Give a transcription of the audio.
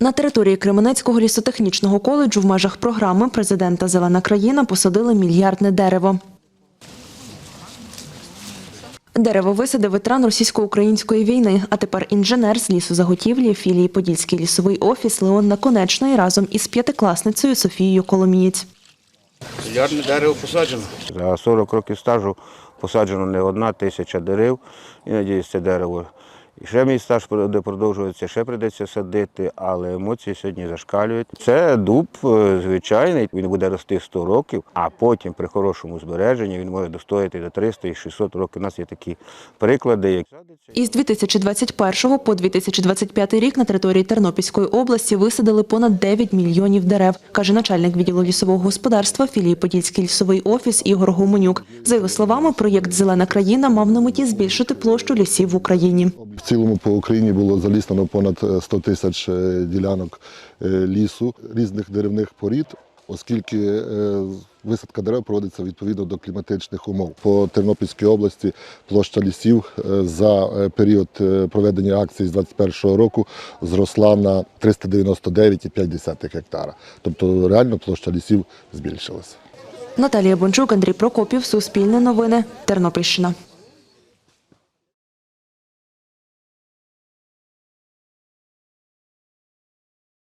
На території Кременецького лісотехнічного коледжу в межах програми президента Зелена країна посадили мільярдне дерево. Дерево висадив ветеран російсько-української війни, а тепер інженер з лісозаготівлі філії Подільський лісовий офіс Леон Наконечний разом із п'ятикласницею Софією Коломієць. Мільярдне дерево посаджено. За 40 років стажу посаджено не одна тисяча дерев. І надіюсь, це дерево. І ще мій стаж буде продовжуватися, ще прийдеться садити, але емоції сьогодні зашкалюють. Це дуб е, звичайний, він буде рости 100 років, а потім при хорошому збереженні він може достояти до 300 і 600 років. У нас є такі приклади, Із 2021 по 2025 рік на території Тернопільської області висадили понад 9 мільйонів дерев, каже начальник відділу лісового господарства філії Подільський лісовий офіс Ігор Гуменюк. За його словами, проєкт Зелена країна мав на меті збільшити площу лісів в Україні. В цілому по Україні було заліснено понад е, 100 тисяч е, ділянок е, лісу різних деревних порід, оскільки е, висадка дерев проводиться відповідно до кліматичних умов. По Тернопільській області площа лісів е, за е, період е, проведення акції з 2021 року зросла на 399,5 гектара. Тобто реально площа лісів збільшилася. Наталія Бончук, Андрій Прокопів, Суспільне новини, Тернопільщина.